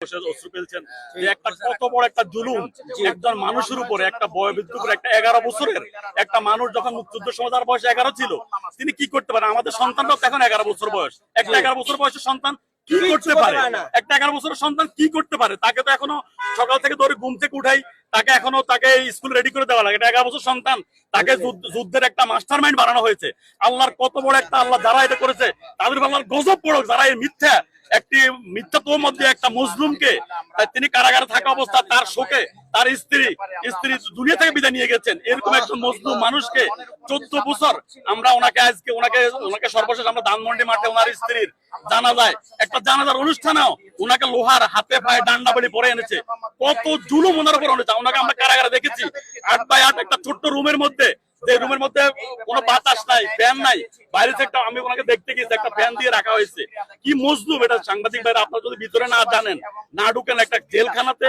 বসে ফেলছেন। যে একটা কত বড় একটা জুলুম একজন মানুষের উপরে একটা বয়োবৃদ্ধ উপরে একটা এগারো বছরের একটা মানুষ যখন মুক্তিযুদ্ধ সময় তার বয়স এগারো ছিল তিনি কি করতে পারেন? আমাদের সন্তানরাও এখন এগারো বছর বয়স। একটা এগারো বছর বয়সের সন্তান কি করতে পারে? পারে একটা এগারো বছরের সন্তান কি করতে পারে? তাকে তো এখনও সকাল থেকে ধরে ঘুম থেকে উঠাই তাকে এখনও তাকে স্কুল রেডি করে দেওয়া লাগে। এটা এগারো বছর সন্তান তাকে যুদ্ধের একটা মাস্টার মাইন্ড বানানো হয়েছে। আল্লাহর কত বড় একটা আল্লাহ যারা এটা করেছে তাদের আল্লাহর গজব পড়ক যারা এই মিথ্যা একটি মিথ্যাত্বের মধ্যে একটা মুসলিমকে, তাই তিনি কারাগারে থাকা অবস্থা তার শোকে তার স্ত্রী স্ত্রী দুনিয়া থেকে বিদায় নিয়ে গেছেন। এরকম একজন মজলুম মানুষকে চোদ্দ বছর আমরা ওনাকে আজকে, ওনাকে ওনাকে সর্বশেষ আমরা ধানমন্ডি মাঠে ওনার স্ত্রীর জানাজায়, একটা জানাজার অনুষ্ঠানেও ওনাকে লোহার হাতে পায়ে ডান্ডা বাড়ি পরে এনেছে। কত জুলুম ওনার উপর ওনাকে আমরা কারাগারে দেখেছি। আট বাই আট একটা ছোট্ট রুমের মধ্যে যে রুমের মধ্যে কোনো বাতাস নাই, ফ্যান নাই, বাইরে থেকে আমি ওনাকে দেখতে গেছি একটা ফ্যান দিয়ে রাখা হয়েছে। কি মজলুম এটা, সাংবাদিক ভাইরা, আপনারা যদি ভিতরে না জানেন, না ঢুকেন একটা জেলখানাতে,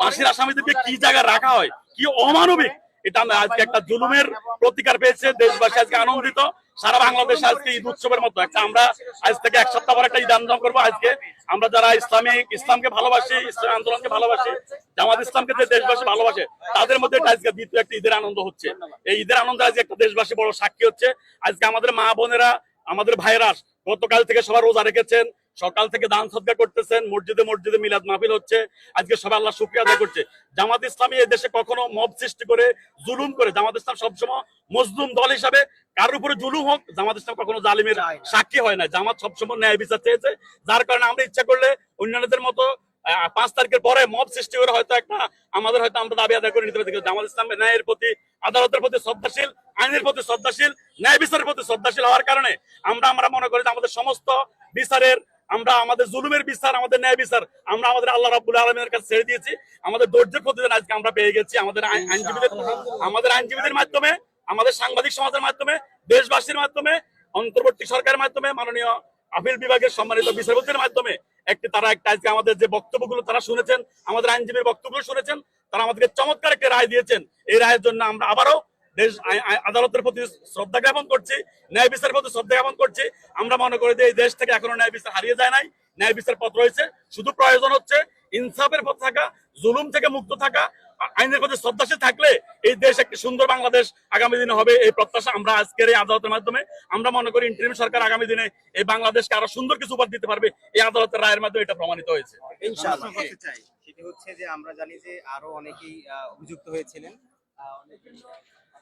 পাশের আসামিদেরকে কি জায়গায় রাখা হয়? কি অমানবিক? এটা আজকে একটা জুলুমের প্রতিকার পেয়েছে, দেশবাসী আজকে আনন্দিত। সারা বাংলাদেশ আজকে ঈদ উৎসবের মতো। একটা আমরা আজ থেকে এক সপ্তাহ পর একটা ঈদ আন্দোলন করব আজকে। আমরা যারা ইসলামিক, ইসলামকে ভালোবাসি, ইসলাম আন্দোলনকে ভালোবাসি, জামাত ইসলামকে যে দেশবাসী ভালোবাসে, তাদের মধ্যে আজকে দ্বিতীয় একটা ঈদের আনন্দ হচ্ছে। এই ঈদের আনন্দ আজকে একটা দেশবাসী বড় সাক্ষী হচ্ছে। আজকে আমাদের মা বোনেরা, আমাদের ভাইরা গতকাল থেকে সবার রোজা রেখেছেন। সকাল থেকে দান সদকা করতেছেন মসজিদে মসজিদে মিলাদ মাহফিল হচ্ছে। আজকে সবাই আল্লাহ শুক্রিয়া আদায় করছে। জামাত ইসলামী এই দেশে কখনো মব সৃষ্টি করে জুলুম করে। জামাত ইসলাম সবসময় মজলুম দল হিসাবে কারোর উপরে জুলুম হোক জামাত ইসলাম কখনো জালিমের সাক্ষী হয় না। জামাত সবসময় ন্যায় বিচার চেয়েছে। যার কারণে আমরা ইচ্ছা করলে অন্যান্যদের মতো পাঁচ তারিখের পরে মব সৃষ্টি করে হয়তো একটা আমাদের হয়তো আমরা দাবি আদায় করে নিতে পারি। জামাত ইসলাম ন্যায়ের প্রতি আদালতের প্রতি শ্রদ্ধাশীল আইনের প্রতি শ্রদ্ধাশীল ন্যায় বিচারের প্রতি শ্রদ্ধাশীল হওয়ার কারণে আমরা আমরা মনে করি যে আমাদের সমস্ত বিচারের আমরা আমাদের জুলুমের বিচার আমাদের ন্যায় বিচার আমরা আমাদের আল্লাহ রাবুল আলমের কাছে ছেড়ে দিয়েছি। আমাদের ধৈর্যের প্রতিদিন আজকে আমরা পেয়ে গেছি আমাদের আইনজীবীদের আমাদের আইনজীবীদের মাধ্যমে আমাদের সাংবাদিক সমাজের মাধ্যমে দেশবাসীর মাধ্যমে অন্তর্বর্তী সরকারের মাধ্যমে মাননীয় আপিল বিভাগের সম্মানিত বিচারপতির মাধ্যমে একটি তারা একটা আজকে আমাদের যে বক্তব্যগুলো তারা শুনেছেন আমাদের আইনজীবীর বক্তব্যগুলো শুনেছেন তারা আমাদেরকে চমৎকার একটি রায় দিয়েছেন। এই রায়ের জন্য আমরা আবারও দেশ আই- আই- আদালতের প্রতি শ্রদ্ধা জ্ঞাপন করছি ন্যায় বিচারের প্রতি শ্রদ্ধা জ্ঞাপন করছি। আমরা মনে করি যে এই দেশ থেকে এখনও ন্যায় বিচার হারিয়ে যায় নাই ন্যায় বিচার পথ রয়েছে। শুধু প্রয়োজন হচ্ছে ইনসাফের পথ থাকা জুলুম থেকে মুক্ত থাকা আইনের প্রতি শ্রদ্ধাশীল থাকলে এই দেশ একটি সুন্দর বাংলাদেশ আগামী দিনে হবে এই প্রত্যাশা আমরা আজকের এই আদালতের মাধ্যমে। আমরা মনে করি ইন্টারিম সরকার আগামী দিনে এই বাংলাদেশকে আরও সুন্দর কিছু উপহার দিতে পারবে এই আদালতের রায়ের মাধ্যমে এটা প্রমাণিত হয়েছে। ইনশাআল্লাহ। প্রশ্ন করতে চাই সেটি হচ্ছে যে আমরা জানি যে আরও অনেকেই অভিযুক্ত হয়েছিলেন।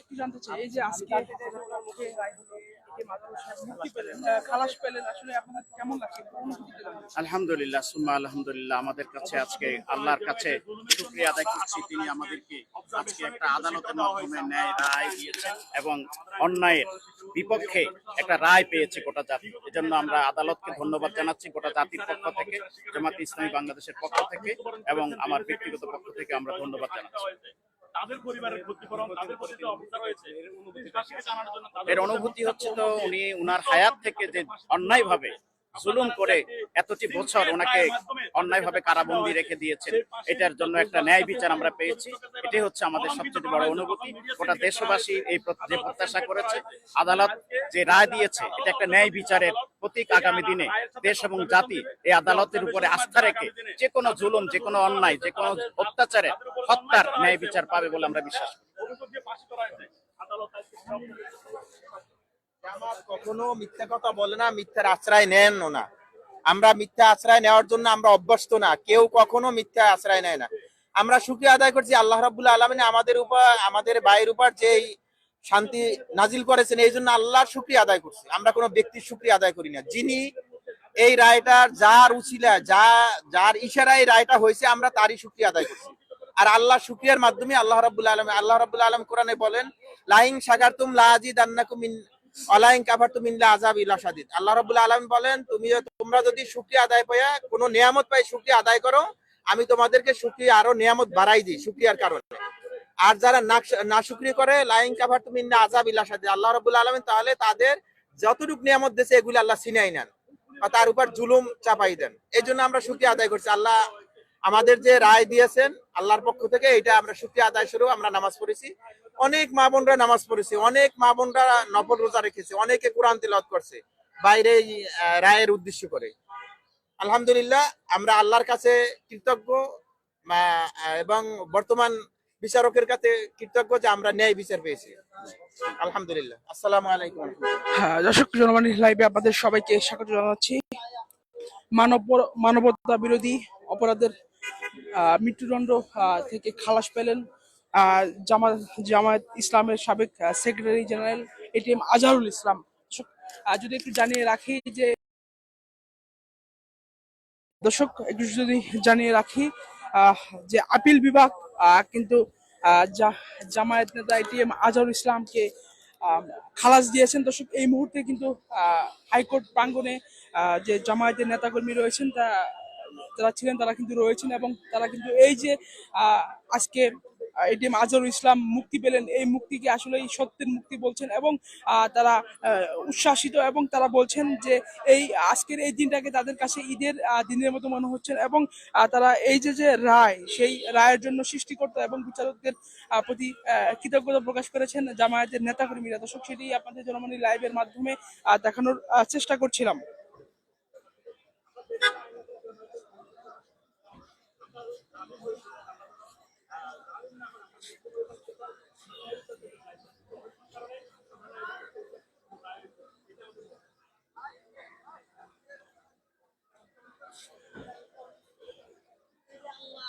একটু জানতে চাই এই যে আজকে খালাস পেলেন আসলে কেমন লাগছে। আলহামদুলিল্লাহ সুম্মা আলহামদুলিল্লাহ আমাদের কাছে আজকে আল্লাহর কাছে শুকরিয়া আদায় করছি। তিনি আমাদেরকে আজকে একটা আদালতের মাধ্যমে ন্যায় রায় দিয়েছেন এবং অন্যায়ের বিপক্ষে একটা রায় পেয়েছে গোটা জাতি। এজন্য আমরা আদালতকে ধন্যবাদ জানাচ্ছি গোটা জাতির পক্ষ থেকে জামাত ইসলামী বাংলাদেশের পক্ষ থেকে এবং আমার ব্যক্তিগত পক্ষ থেকে আমরা ধন্যবাদ জানাচ্ছি। তাদের পরিবারের ক্ষতিপূরণ তাদের প্রতি যে অবস্থা তাদের- এর অনুভূতি হচ্ছে তো উনি উনার হায়াত থেকে যে অন্যায়ভাবে জুলুম করে এতটি বছর ওনাকে অন্যায়ভাবে কারাবন্দি রেখে দিয়েছেন। এটার জন্য একটা ন্যায় বিচার আমরা পেয়েছি। এটাই হচ্ছে আমাদের সবচেয়ে বড় অনুভূতি। গোটা দেশবাসী এই যে প্রত্যাশা করেছে, আদালত যে রায় দিয়েছে, এটা একটা ন্যায় বিচারের প্রতীক আগামী দিনে। দেশ এবং জাতি এই আদালতের উপরে আস্থা রেখে যে কোনো জুলুম, যে কোনো অন্যায়, যে কোনো অত্যাচারের হত্যার ন্যায় বিচার পাবে বলে আমরা বিশ্বাস করি অভিযোগ দিয়ে ফাঁসি করা হয়েছে। আদালত আজকে সব- কখনো মিথ্যা কথা বলে না, মিথ্যার আশ্রয় নেন না। আমরা মিথ্যা আশ্রয় নেওয়ার জন্য আমরা অভ্যস্ত না, কেউ কখনো মিথ্যা আশ্রয় নেয় না। আমরা সুখী আদায় করছি আল্লাহ রাবুল্লাহ আলমিনে আমাদের উপর, আমাদের ভাইয়ের উপর যে শান্তি নাজিল করেছেন, এই জন্য আল্লাহর শুক্রিয়া আদায় করছি। আমরা কোনো ব্যক্তির শুক্রিয়া আদায় করি না। যিনি এই রায়টার যার উচিলা, যা, যার ইশারায় এই রায়টা হয়েছে, আমরা তারই শুক্রিয়া আদায় করছি। আর আল্লাহ শুক্রিয়ার মাধ্যমে আল্লাহ রাবুল্লাহ আলম আল্লাহ রাবুল্লাহ আলম কোরআনে বলেন, লাইং সাগারতুম লাজিদ আন্নাকুম মিন অলাইন তুমি আজাব ইলা আল্লাহ রাব্বুল আলামিন বলেন তুমি তোমরা যদি শুকরিয়া আদায় পাইয়া কোনো নিয়ামত পাই শুকরিয়া আদায় করো, আমি তোমাদেরকে শুকরিয়া আরও নিয়ামত বাড়াই দিই শুকরিয়ার কারণে। আর যারা না শুকরিয়া করে, লাইন তুমি আজাব ইলা আল্লাহ রাব্বুল আলামিন তাহলে তাদের যতটুকু নিয়ামত দিয়েছে, এগুলো আল্লাহ সিনাই নেন তার উপর জুলুম চাপাই দেন। এই জন্য আমরা শুকরিয়া আদায় করছি। আল্লাহ আমাদের যে রায় দিয়েছেন, আল্লাহর পক্ষ থেকে এটা আমরা শুকরিয়া আদায় স্বরূপ আমরা নামাজ পড়েছি। অনেক মা বোনরা নামাজ পড়েছে, অনেক মা বোনরা নফল রোজা রেখেছে, অনেকে কোরআন তেলাওয়াত করছে, বাইরে রায়ের উদ্দেশ্য করে। আলহামদুলিল্লাহ, আমরা আল্লাহর কাছে কৃতজ্ঞ এবং বর্তমান বিচারকের কাছে কৃতজ্ঞ যে আমরা ন্যায় বিচার পেয়েছি। আলহামদুলিল্লাহ। আসসালামু আলাইকুম। হ্যাঁ দর্শক জনবাণী লাইভে আপনাদের সবাইকে স্বাগত জানাচ্ছি। মানব মানবতা বিরোধী অপরাধের মৃত্যুদণ্ড থেকে খালাস পেলেন জামাত, জামায়াত ইসলামের সাবেক secretary general ATM Azharul Islam. যদি একটু জানিয়ে রাখি যে, দর্শক, একটু যদি জানিয়ে রাখি যে আপিল বিভাগ কিন্তু জামায়াত নেতা এটিএম আজহারুল ইসলামকে খালাস দিয়েছেন। দর্শক, এই মুহূর্তে কিন্তু হাইকোর্ট প্রাঙ্গণে যে জামায়াতের নেতাকর্মী রয়েছেন, তা, যারা ছিলেন তারা কিন্তু রয়েছেন এবং তারা কিন্তু এই যে আজকে এটিএম আজহারুল ইসলাম মুক্তি পেলেন। এই মুক্তিকে আসলে এই সত্যের মুক্তি বলছেন এবং তারা উচ্ছ্বাসিত এবং তারা বলছেন যে এই আজকের এই দিনটাকে তাদের কাছে ঈদের দিনের মতো মনে হচ্ছে এবং তারা এই যে যে রায়, সেই রায়ের জন্য সৃষ্টিকর্তা এবং বিচারকদের প্রতি কৃতজ্ঞতা প্রকাশ করেছেন জামায়াতের নেতাকর্মীরা। দর্শক, সেটি আপনাদের জনমনি লাইভের মাধ্যমে দেখানোর চেষ্টা করছিলাম।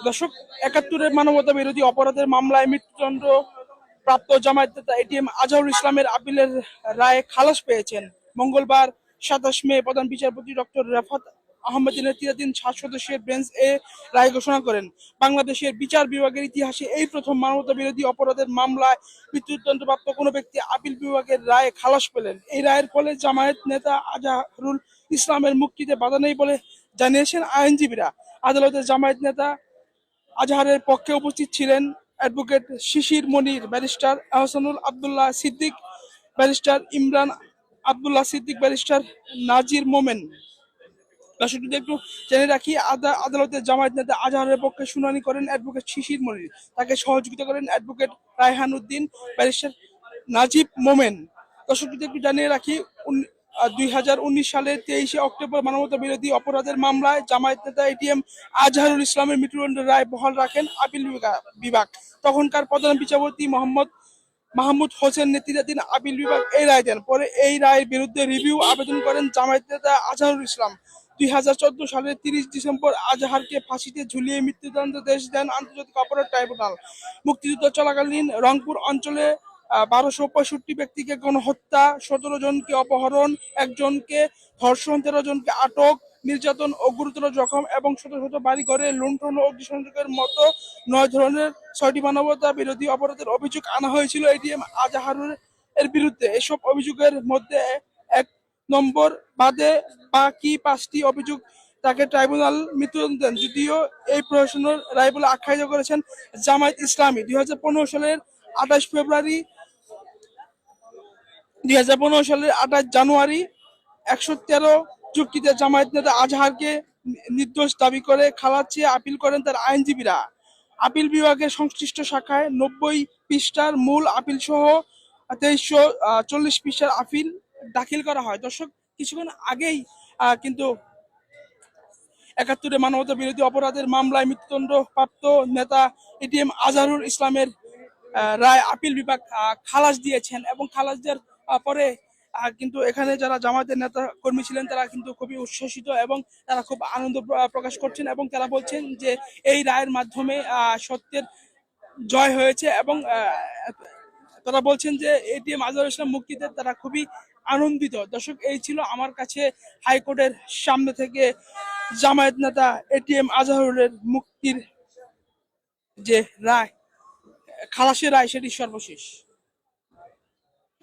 দর্শক, একাত্তরের মানবতা বিরোধী অপরাধের মামলায় মৃত্যুদণ্ড প্রাপ্ত জামায়াত নেতা এটিএম আজহারুল ইসলামের আপিলের রায়ে খালাস পেয়েছেন। মঙ্গলবার সাতাশ মে প্রধান বিচারপতি ডক্টর রেফাত আহমেদের নেতৃত্বাধীন সাত সদস্যের বেঞ্চ এ রায় ঘোষণা করেন। বাংলাদেশের বিচার বিভাগের ইতিহাসে এই প্রথম মানবতা বিরোধী অপরাধের মামলায় মৃত্যুদণ্ডপ্রাপ্ত কোনো ব্যক্তি আপিল বিভাগের রায়ে খালাস পেলেন। এই রায়ের ফলে জামায়াত নেতা আজহারুল ইসলামের মুক্তিতে বাধা নেই বলে জানিয়েছেন আইনজীবীরা। আদালতে জামায়াত নেতা আজহারের পক্ষে উপস্থিত ছিলেন advocate Shishir Monir barrister Ahsanul Abdullah Siddique, barrister Imran Abdullah Siddique, barrister Nazir Momen. দর্শক, যদি একটু জেনে রাখি, আদা- আদালতে জামায়াত নেতা আজহারের পক্ষে শুনানি করেন অ্যাডভোকেট শিশির মনির তাকে সহযোগিতা করেন অ্যাডভোকেট রায়হান উদ্দিন, ব্যারিস্টার নাজিব মোমেন। দর্শক, যদি একটু জানিয়ে রাখি দুই হাজার উনিশ সালের তেইশে অক্টোবর মানবতা বিরোধী অপরাধের মামলায় জামায়াত নেতা এটিএম আজহারুল ইসলামের মৃত্যুদণ্ডের রায় বহাল রাখেন আপিল বিভাগ- বিভাগ। তখনকার প্রধান বিচারপতি মোহাম্মদ মাহমুদ হোসেন নেতৃত্বাধীন আপিল বিভাগ এই রায় দেন। পরে এই রায়ের বিরুদ্ধে রিভিউ আবেদন করেন জামায়াত নেতা আজহারুল ইসলাম। দুই হাজার চোদ্দ সালের তিরিশ ডিসেম্বর আজহারকে ফাঁসিতে ঝুলিয়ে মৃত্যুদণ্ড দেশ দেন আন্তর্জাতিক অপরাধ ট্রাইব্যুনাল। মুক্তিযুদ্ধ চলাকালীন রংপুর অঞ্চলে বারোশো পঁয়ষট্টি ব্যক্তিকে গণহত্যা, সতেরো জনকে অপহরণ, একজনকে ধর্ষণ, তেরো জনকে আটক, নির্যাতন ও গুরুতর জখম এবং শত শত বাড়ি ঘরে লুণ্ঠন ও অগ্নিসংযোগের মতো নয় ধরনের ছয়টি মানবতা বিরোধী অপরাধের অভিযোগ আনা হয়েছিল এটিএম আজাহারুর এর বিরুদ্ধে। এসব অভিযোগের মধ্যে এক নম্বর বাদে বাকি পাঁচটি অভিযোগ তাকে ট্রাইব্যুনাল মৃত্যুদণ্ড দেন। যদিও এই প্রশাসনের রায় বলে আখ্যায়িত করেছেন জামায়াত ইসলামী। দুই হাজার পনেরো সালের আঠাশ ফেব্রুয়ারি দুই হাজার পনেরো সালের আঠাশ জানুয়ারি একশো তেরো চুক্তিতে জামায়াত নেতা আজহারকে নির্দোষ দাবি করে চেয়ে আপিল করেন তার আইনজীবীরা। আপিল বিভাগের সংশ্লিষ্ট শাখায় নব্বই পৃষ্ঠার মূল আপিল সহ তেইশশো চল্লিশ পৃষ্ঠার আপিল দাখিল করা হয়। দর্শক, কিছুক্ষণ আগেই কিন্তু একাত্তরে মানবতা বিরোধী অপরাধের মামলায় মৃত্যুদণ্ড প্রাপ্ত নেতা এটিএম আজহারুল ইসলামের রায় আপিল বিভাগ খালাস দিয়েছেন এবং খালাস দেওয়ার পরে কিন্তু এখানে যারা জামায়াতের নেতা কর্মী ছিলেন, তারা কিন্তু খুবই উচ্ছ্বসিত এবং তারা খুব আনন্দ প্র- প্রকাশ করছেন এবং তারা বলছেন যে এই রায়ের মাধ্যমে সত্যের জয় হয়েছে এবং তারা বলছেন যে এটিএম আজহারুল ইসলাম মুক্তিতে তারা খুবই আনন্দিত। দর্শক, এই ছিল আমার কাছে হাইকোর্টের সামনে থেকে জামায়াত নেতা এটিএম আজহারুলের মুক্তির যে রায়, খালাসের রায়, সেটি সর্বশেষ।